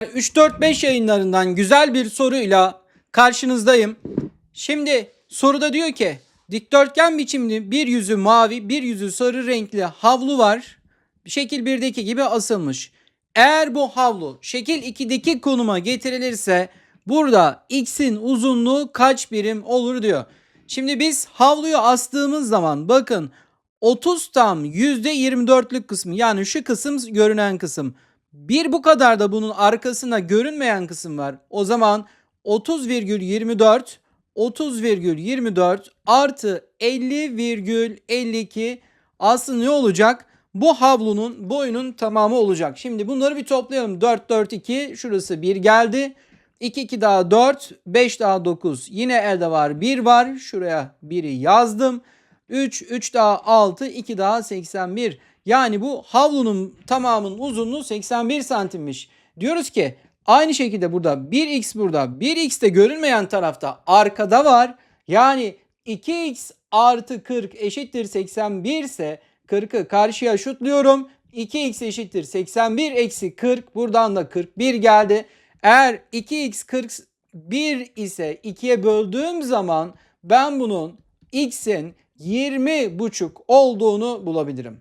3-4-5 yayınlarından güzel bir soruyla karşınızdayım. Şimdi soruda diyor ki dikdörtgen biçimli bir yüzü mavi bir yüzü sarı renkli havlu var. Şekil 1'deki gibi asılmış. Eğer bu havlu şekil 2'deki konuma getirilirse burada x'in uzunluğu kaç birim olur diyor. Şimdi biz havluyu astığımız zaman bakın 30 tam %24'lük kısmı yani şu kısım görünen kısım. Bir bu kadar da bunun arkasında görünmeyen kısım var. O zaman 30,24 30,24 artı 50,52 aslında ne olacak? Bu havlunun boyunun tamamı olacak. Şimdi bunları bir toplayalım. 4 4 2 şurası 1 geldi. 2 2 daha 4 5 daha 9 yine elde var 1 var. Şuraya 1'i yazdım. 3 3 daha 6 2 daha 81. Yani bu havlunun tamamının uzunluğu 81 santimmiş. Diyoruz ki aynı şekilde burada 1x burada 1x de görünmeyen tarafta arkada var. Yani 2x artı 40 eşittir 81 ise 40'ı karşıya şutluyorum. 2x eşittir 81 eksi 40 buradan da 41 geldi. Eğer 2x 41 ise 2'ye böldüğüm zaman ben bunun x'in 20 buçuk olduğunu bulabilirim.